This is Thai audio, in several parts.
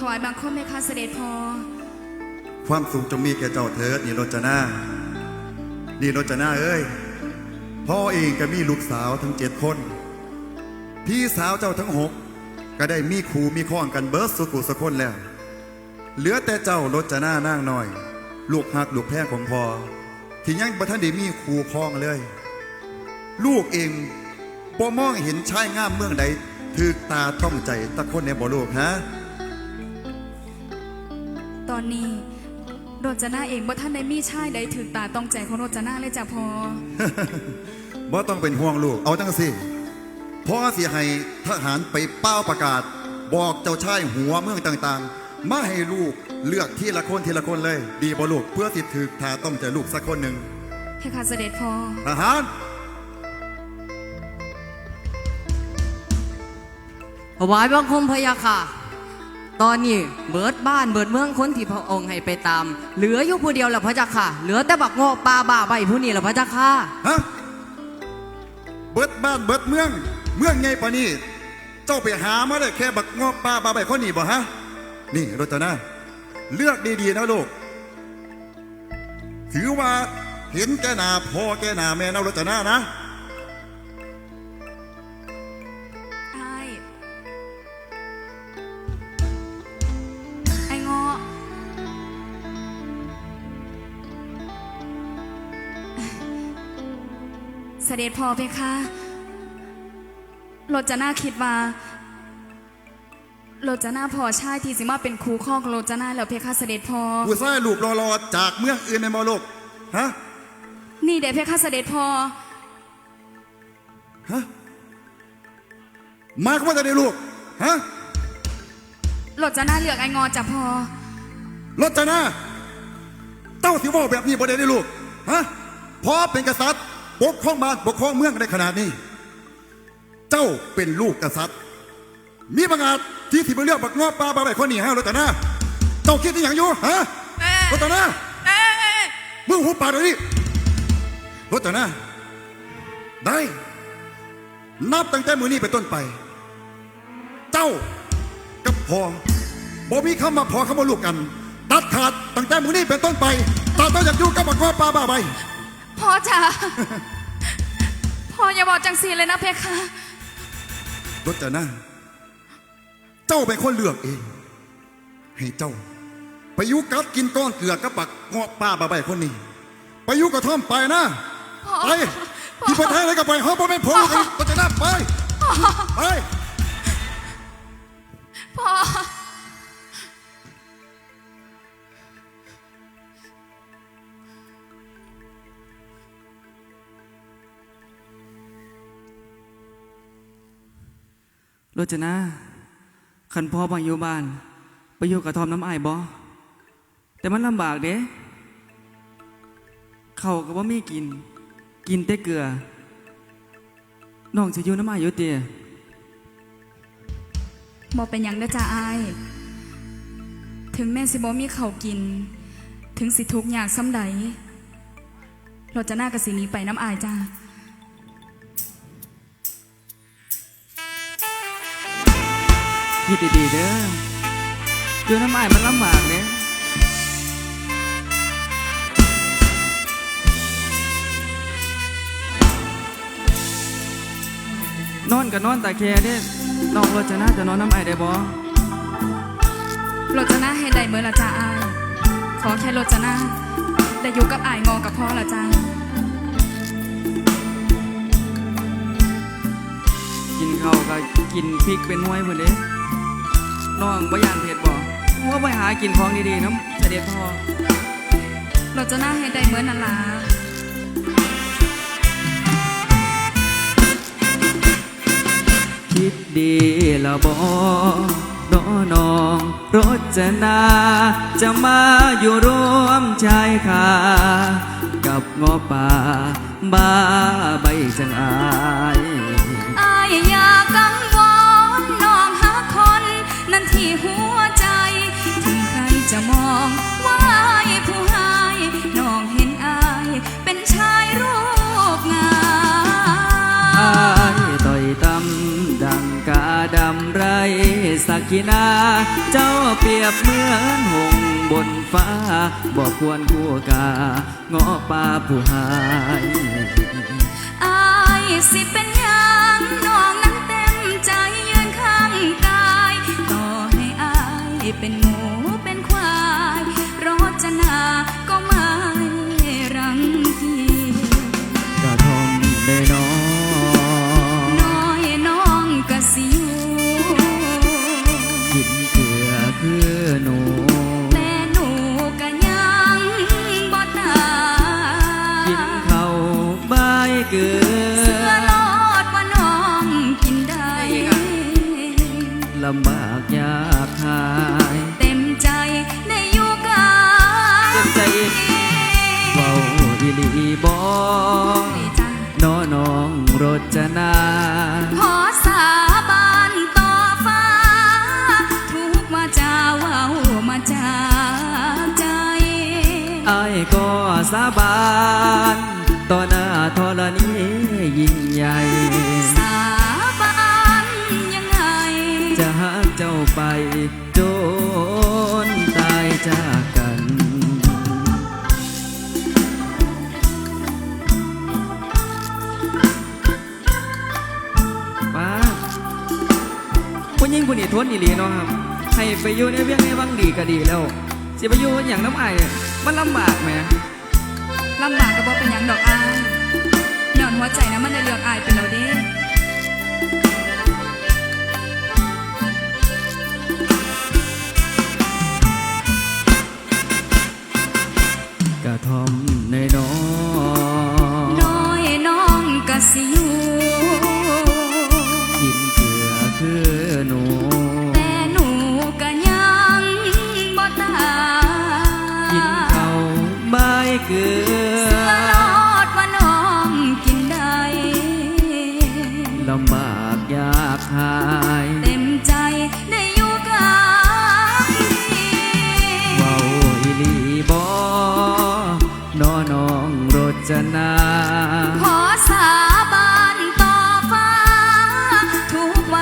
ถวายบังคมเพคะเสด็จพ่อความสุขจงมีแก่เจ้าเถิดนี่รจนานี่รจนาเอ้ย พ่อเองก็มีลูกสาวทั้งเจ็ดคน พี่สาวเจ้าทั้งหกก็ได้มีครูมีข้องกันเบิร์ดสุกุสกคนแล้ว เหลือแต่เจ้ารจนานางน้อย ลูกหักลูกแพ้ของพ่อที่ยังบ่ทันได้มีครูข้องเลย ลูกเองบ่มองเห็นชายงามเมืองใดถือตาต้องใจตะคนในบ่ลูกฮะ ตอนนี้โรจนาเองว่าท่านได้มีชายใดถึงตาต้องใจของโรจนาเลยจ้ะพ่อบ่ต้องเป็นห่วงลูก เอาจังสิพ่อสิให้ทหารไปเป้าประกาศ บอกเจ้าชายหัวเมืองต่างๆ มาให้ลูกเลือกทีละคนทีละคนเลย ดีบ่ลูกเพื่อสิถือทาต้องใจลูกสักคนหนึ่งเพคะเสด็จพ่อทหารถวายบังคมพะยาค่ะ ตอนนี้เบิดบ้านเบิดเมืองคนที่พระองค์ให้ไปตาม เหลืออยู่ผู้เดียวแหละพระเจ้าค่ะ เหลือแต่บักโงอปลาบ้าใบผู้นี้แหละพระเจ้าค่ะฮะเบิดบ้านเบิดเมือง เมืองไงปะนี่เจ้าไปหามาได้แค่บักงอกป้าบาใบคนนี้บ่ฮะนี่รจนาเลือกดีๆนะลูกถือว่าเห็นแกหนาพ่อแกหนาแม่นะรจนานะ เสด็จพ่อเพคะโรจนาคิดว่าโรจนาพอชายที่สิมาเป็นครูข้องโรจนาแล้วเพคะเสด็จพ่อผู้ชายลูกรอๆจากเมืองอื่นในมอโลกฮะนี่เด็เพคะเสด็จพ่อฮะมาก็ว่าจะได้ลูกฮะโรจนาเลือกไอ้งอจากพ่อรจนาเจ้าสิเว่าแบบนี้บ่ได้ได้ลูกฮะพอเป็นกษัตริย์ ปกครองบ้านปกครองเมืองได้ขนาดนี้ เจ้าเป็นลูกกษัตริย์ มีบังอาจที่สิไปเลือกบักงอบปลาบาใบคนนี้ฮะรจนาเจ้าคิดที่อย่างอยู่ฮะรจนามึงหุบปากเดี๋ยวนี้รจนาได้ นับตั้งแต่มือนี้เป็นต้นไป เจ้ากับพ่อบ่มีคำมาพอคำว่าลูกกัน ตัดขาดตั้งแต่มือนี้เป็นต้นไปตัดต้นอยากอยู่กับบักว่าปลาบ้าใบ พ่อจ๋า พ่ออย่าบอกจังสีเลยนะเพคะ รถจะนะเจ้าเป็นคนเลือกเอง ให้เจ้า ไปอยุกัดกินก้อนเกลือกับบักเงาะป้าบ้าใบคนนี้ ไปอยุกระท่อมไปนะ พ่อ ไปที่ประเทศอะไรก็ไปเขาบ่เป็นผมกันรถจะนะไป ไป พ่อ รจนาขันพ่อมาอยู่บ้าน ไปอยู่กับทอมน้ำไอายบ่แต่มันลำบากเด้เขาก็บ่มีกิน กินแต่เกลือ น้องจะอยู่น้ำไอายอยู่เตียบอเป็นหยังเด้อจ้าไอายถึงแม่สิบอมีเขากิน ถึงสิทุกข์ยากซ้ำใดโราจะนากับสีนี้ไปน้ำอายจ้า คิดดีๆเด้ออยู่น้ำอายมันลำบากเด้นอนกับนอนตาแคเด้น้องโรจนาจะนอนน้ำอายได้บ่โรจนาเฮ็ดได้เมื่อละจ้าอาย ขอแค่โรจนาได้อยู่กับอายงอกับพ่อละจ้ากินข้าวก็กินพริกเป็นหน่วยหมดเลย น้องบ่ยานเผ็ดบ่ว่าไปหากินของดีๆน้ำเสด็จพ่อโราจะนาเฮ็ดได้เมื่อนนั่นล่ะคิดดีแล้วบ่ดอน้องรจนา จะมาอยู่ร่วมชายคากับงอป่าบ้าใบจังอาย ชายรูปงาอามยต่อยตำดังกาดำไรสักกีนา เจ้าเปรียบเหมือนหงบนฟ้า บอกควรคู่กาเงาะป่าผู้หายอายสิเป็นยังน้องนั้นเต็มใจยืนข้างกาย ต่อให้อายเป็น อายก็สาบานต่อหน้าธรณียิ่งใหญ่ สาบานยังไง จะหาเจ้าไปจนตายจากกันป้าผู้หญิงผู้นี้ทนอีหลีเนาะครับ ให้ไปอยู่ในเวียงในวังดีก็ดีแล้ว สิไปอยู่อย่างน้ำไอ้าย มันลำบากไหมลำบากก็บ่เป็นหยังดอกอายย้อนหัวใจนะมันได้เลือกอายเป็นเราเด้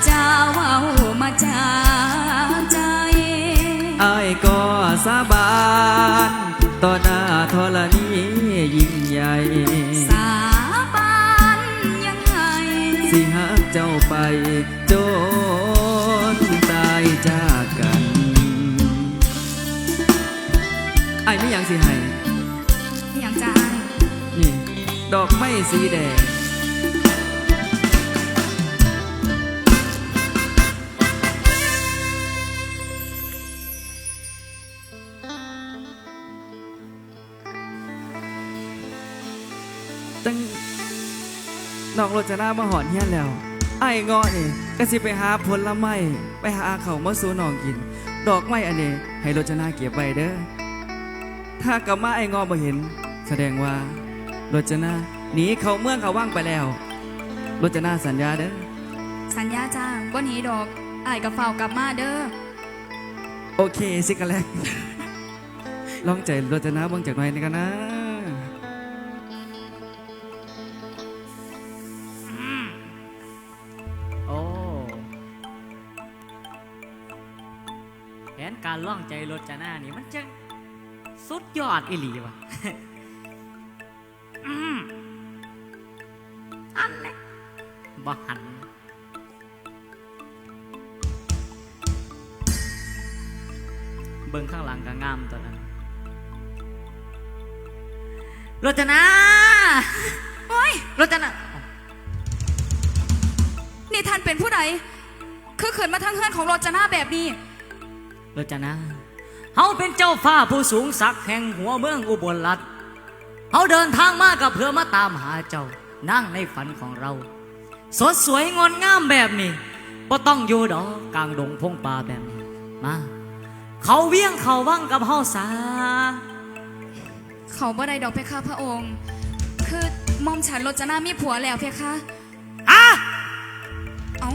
ทุกว่าจะเว้ามาจากใจอายก็สาบานต่อหน้าธรณียิ่งใหญ่ สาบานยังไง สิหากเจ้าไปจนตายจากกันไอ้ไม่ยังสิให้อย่างจางนี่ ดอกไม้สีแดงตั้ง น้องโรจนามาหอนเฮียนแล้ว ไอ้เงาะนี่ก็สิไปหาผลไม้ไปหาเขาวมาสู่น้องกิน ดอกไม้อันนี้ให้โรจนาเก็บไว้เด้อถ้ากลับมาไอ้เงาะบ่เห็น แสดงว่าโรจนาหนีเขาเมืองเขาว่างไปแล้วโรจนาสัญญาเด้อสัญญาจ้าวันนี้ดอกอายกับเฝ้าวกลับมาเด้อโอเคสิกันแลกลองใจโรจนาเบิ่งจากหน่อยนี่กันนะ รถจาหน้านี่มันจะสุดยอดอิหลีวะอืมอันนี้บ่หันเบิ่งข้างหลังก็งามตัวนั้นรถจนาโอ้ยรถจนานี่ท่านเป็นผู้ใดคือเขินมาทั้งเฮือนของโรจนาแบบนี้รจนา เฮาเป็นเจ้าฟ้าผู้สูงศักดิ์แห่งหัวเมืองอุบลรัฐเฮาเดินทางมากับเพื่อมาตามหาเจ้านั่งในฝันของเรา สดสวยงดงามแบบนี้บ่ต้องอยู่ดอกกลางดงพงป่าแบบนี้มาเขาเวียงเขาว่างกับเฮาสาเขาบ่ได้ดอกเพคะพระองค์ คือหมอมฉันโรจนามีผัวแล้วเพคะอะเอ้า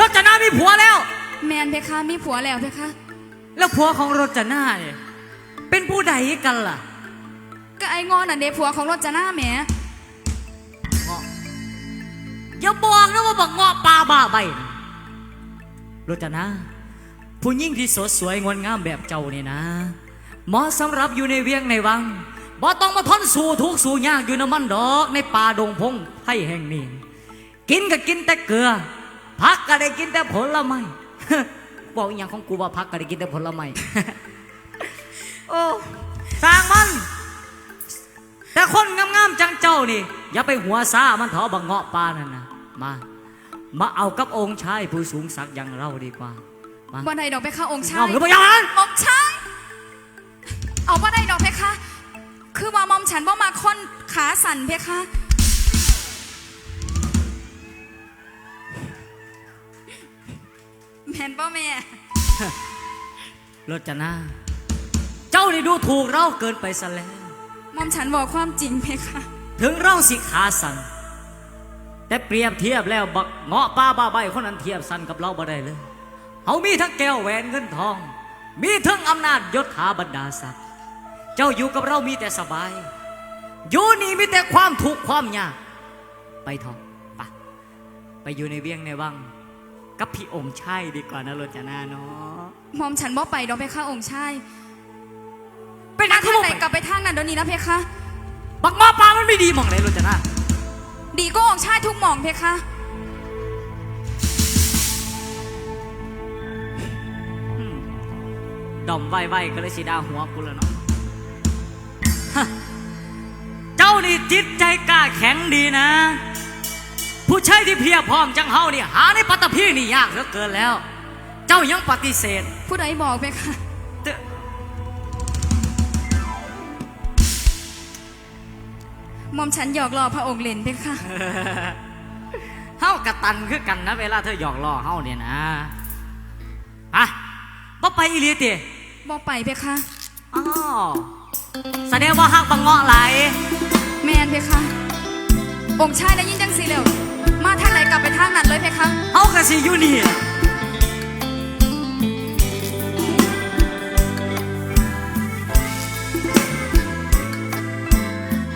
รจนามีผัวแล้ว แมนเพคะมีผัวแล้วเพคะ แล้วผัวของรจนาเนี่ยเป็นผู้ใดกันล่ะก็ไอ้งอนน่ะเดผัวของโรจนาแหมเงาะอย่าบอกนะว่าบักเงาะปลาบ้าใบรจนาผู้หญิงที่สดสวยงดงามแบบเจ้านี่นะเหมาะสำหรับอยู่ในเวียงในวังบ่ต้องมาทนสู่ทุกข์สู่ยากอยู่น้ำมันดอกในป่าดงพงไผ่แห่งนี้ กินก็กินแต่เกลือ พักก็ได้กินแต่ผลไม้ บอกอหย่างของกูว่าพักก็ได้กินแต่ผลไม้ โอ้สร้างมัน แต่คนงามๆจังเจ้านี่ อย่าไปหัวซามันเถอะบังเงาะปลานั่นนะมา มาเอากับองค์ชายผู้สูงศักดิ์อย่างเราดีกว่ามาบ่ได้ดอกเพคะองค์ชายเอาหรือเปล่าอย่างนั้นองค์ชายเอาบ่ได้ดอกเพคะ คือว่ามอมฉันบ่มาคนขาสั่นเพคะ นบ่แม่รจนา เจ้านี่ดูถูกเราเกินไปซะแล้วมอมฉันบอกความจริงเพคะถึงเราสิขาสันแต่เปรียบเทียบแล้วบักเงาะป้าบ้าใบคนนั้นเทียบสันกับเราบ่ได้เลยเขามีทั้งแก้วแหวนเงินทอง มีทั้งอำนาจยศถาบรรดาศักดิ์เจ้าอยู่กับเรามีแต่สบาย อยู่นี่มีแต่ความทุกข์ความยากไปเถอะไปไปอยู่ในเวียงในวัง กับพี่องค์ชายดีกว่านะโรจนาเนาะมอมฉันบ่ไปดอกเพคะองค์ชายไปนักทางขโมไหนยกลับไปทางนั้นเดี๋ยวนี้นะเพคะ บักเงาะป้ามันไม่ดีหมองไหนโรจนาดีก็องค์ชายทุกหม่องเพคะดอมไหวไหวก็เลยสีดาหัวกูแล้วเนาะฮะเจ้านี่จิตใจกล้าแข็งดีนะ ผู้ชายที่เพียรพร้อมจังเฮานี่หาในปัตตภีนี่ยากเหลือเกินแล้ว เจ้ายังปฏิเสธ ผู้ใดบอกเพคะเด้อมอมฉันหยอกล้อพระองค์เล่นเพคะเฮากระตันคือกันนะ เวลาเธอหยอกล้อเฮาเนี่ยนะอะบ่ไปอีหลีติบ่ไปเพคะอ๋อแสดงว่าฮักบังเงาะไหลายแมนเพคะองค์ชายได้ยินจังสีแล้ว มาทางไหนกลับไปทางนั้นเลยเพคะเฮากะสิอยู่นี่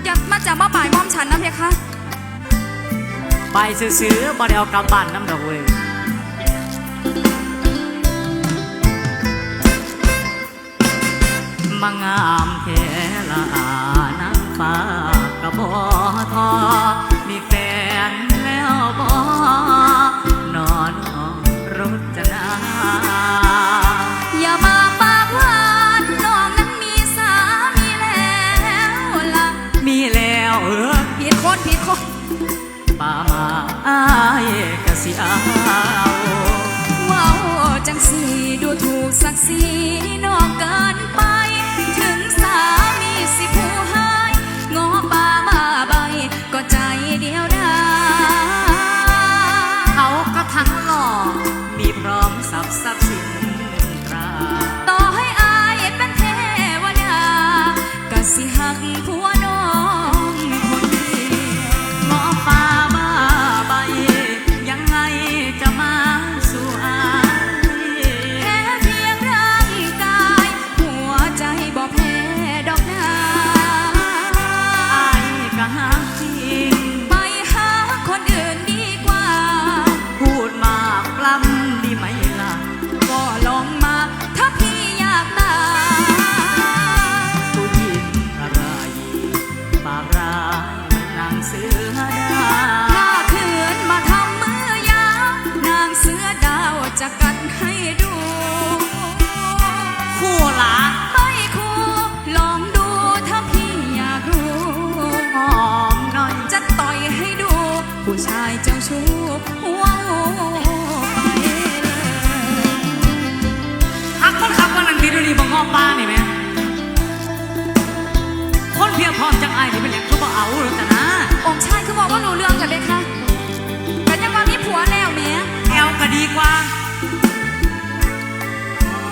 อย่ามาจับมาบ่ายมอมฉันนะเพคะ ไปซื้อๆบ่ได้เอากลับบ้านน้ำดอกเว้ยมางามแค่ละอานางฟ้ากะบ่ทอมีแฟน แล้วบ่นอนรจนาอย่ามาปากหวานน้องนั้นมีสามีแล้วล่ะมีแล้วเออผิดคนผิดคนป่ามาอายกะสิเอาว้าวจังสีดูถูกศักดิ์ศรีน้องเกินไป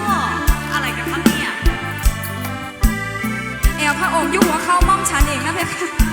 ว่ออะไรกันครับเนี่ยแอลพระองค์ยุ่หัวเข้าม่อมฉันเองนะเพคะ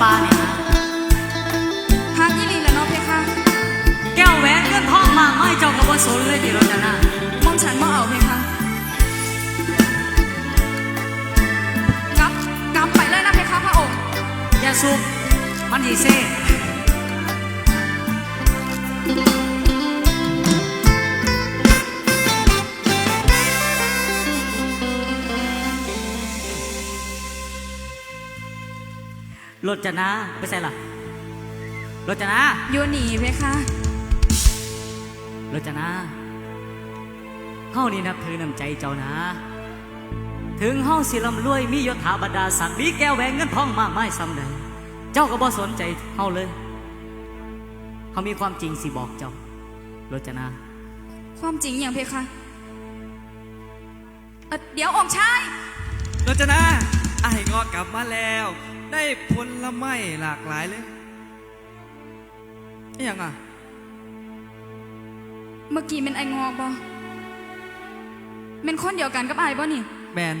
ป้าเนี่ยนะฮักอีหลีแล้วเนาะเพคะ แก้วแหวนเงินทองมากไม่เจ้ากับ่สนเลยจีเราจะน่ามองฉันมาเอาเพคะกลับกลับไปเลยนะเพคะพระองค์อย่าสุกมันดีเซ่ รถจะนะไปใส่ล่ะรถจะนะโยหนีเพคะรถจะนะเฮานี่นับถือน้ำใจเจ้านะ ถึงเฮาสิลำรวยมียศถาบรรดาศักดิ์มีแก้วแหวนเงินทองมากมายซ้ำใดเจ้าก็บ่สนใจเฮาเลยเฮามีความจริงสิบอกเจ้ารถจะนะความจริงอย่างเพคะเอ่อเดี๋ยวองค์ชายรจนา ไอ้ายงอกลับมาแล้ว ได้ผลไม้หลากหลายเลยอหยังอะ เมื่อกี้เป็นไอ้งอกบ่เป็นคนเดียวกันกับไอ้บ่นี่ แมน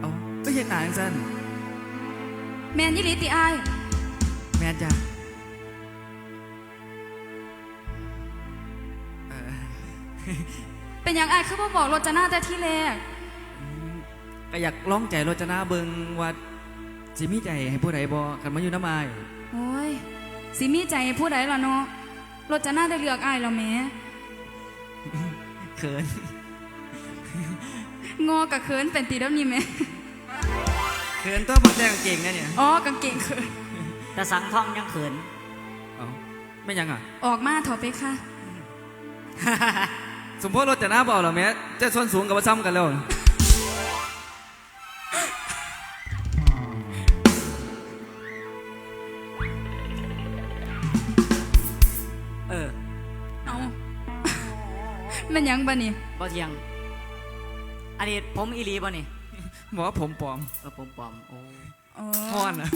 เอาก็เห็นหนาจังซันแมนยี่หลีติไอ้ายแมนจ้ะเอ่อเป็นอย่างไอ้ายคือบ่บอกรถจะหน้าแต่ที่แรก ก็อยากลองใจรจนาเบิงว่าสิมีใจให้ผู้ใดบ่กันมาอยู่น้ำอายโอ้ยสิมีใจให้ผู้ใดล่ะเนาะรถจะหน้าได้เลือกไอ้ายแล้วแหม่เขินงอกับเขินเป็นตีแล้วนี่แหม่เขินตัวบักแต่งเก่งนะเนี่ยอ๋อกางเกงเขินแต่สังท่องยังเขิน เอาไม่ยังอะ ออกมาเถอะไปค่ะ สมมติรถจะหน้าเบาเหรอแม่จะส่วนสูงกับว่าซ้ำกันแล้ว หยังบ่นี่บ่เทียง อันนี้ผมอีหลีบ่นี่บอกว่าผมปลอมเออผมปลอมโอ้อ๋อฮ้อนอะ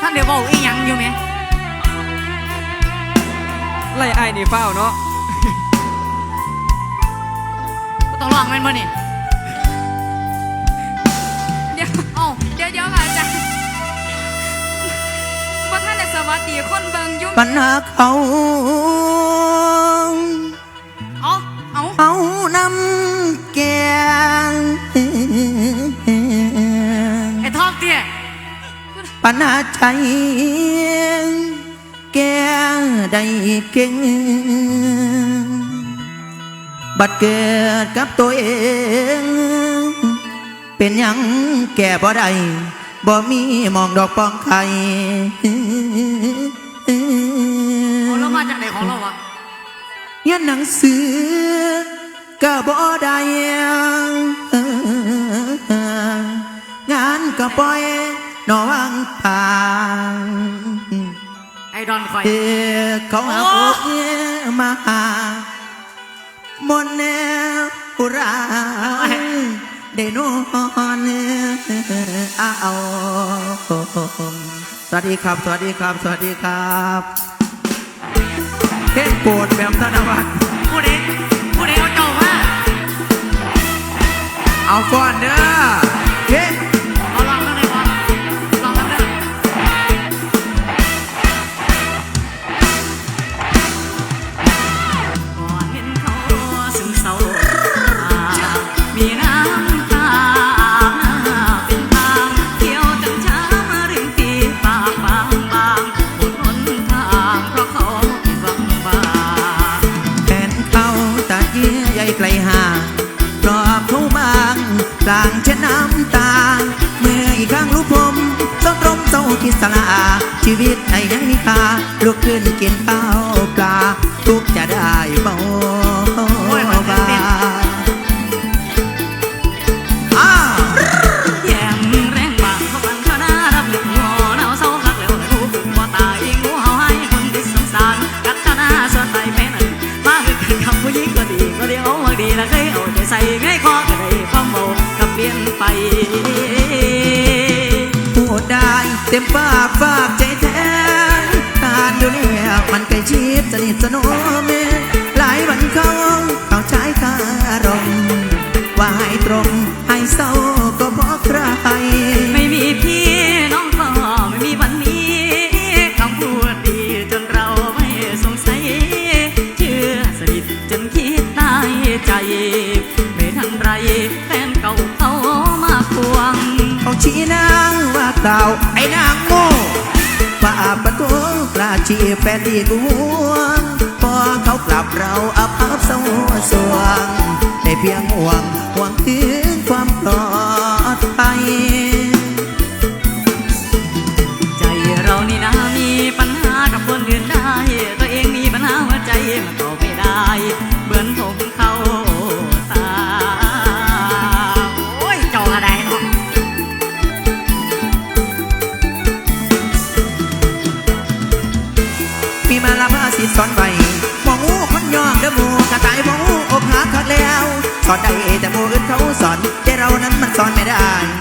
ท่านเดี๋ยวบอกอีหยังอยู่ไหมไล่ไอ้ายนี่เฝ้าวเนาะ บ่ต้องร้องแม่นบ่นี่ วัสดีคนเบิงอยุ่งปัญหาเขา เอ้าเอาเอาน้ำแกงไอ้ทองเตี้ยปัญหาใจแกได้เก่ง บัดเกิดกับตัวเอง เป็นหยังแก่บ่ได้ บ่มีหมองดอกปองไข่โอ้แล้วมาจากไหนของเราวะเรียันหนังสือก็บ่ได้งานก็ปล่อยนอวังทางไอ้ดอนคอยเออเขาเอาโอ้โอ้มาหามนแนวอุรา ได้นอนเอาสวัสดีครับ สวัสดีครับ สวัสดีครับเพลงโปรดแบบธนวัฒน์ผู้ใดผู้ใดเอาเจ้ามาเอาก่อนเด้อาที่สลาชีวิตไอ้ยังมีค่าลุกขึ้นกินข้าวปลาทุกจะได้บ มันใกล้ชิดสนิทสนมหลายวันเขาเข้าใช้คารมว่าให้ตรงให้เศร้าก็เพราะใคร ไม่มีพี่น้องก็ไม่มีวันนี้คำพูดดีจนเราไม่สงสัย เชื่อสนิทจนคิดตายใจ ไม่ทันไรแฟนเก่าเขามาควงเขาชี้นางว่าเก่า ที่แฟนดีกวงพอเขากลับเราอับอับสวสวงได้เพียงหวังหวังถึงความปลอด อนไว้มองหูคนยองเด้อหมูกระต่ายมองหูอกหักคักแล้วสอนได้แต่หมูอื่นเขาสอนแต่เรานั้นมันสอนไม่ได้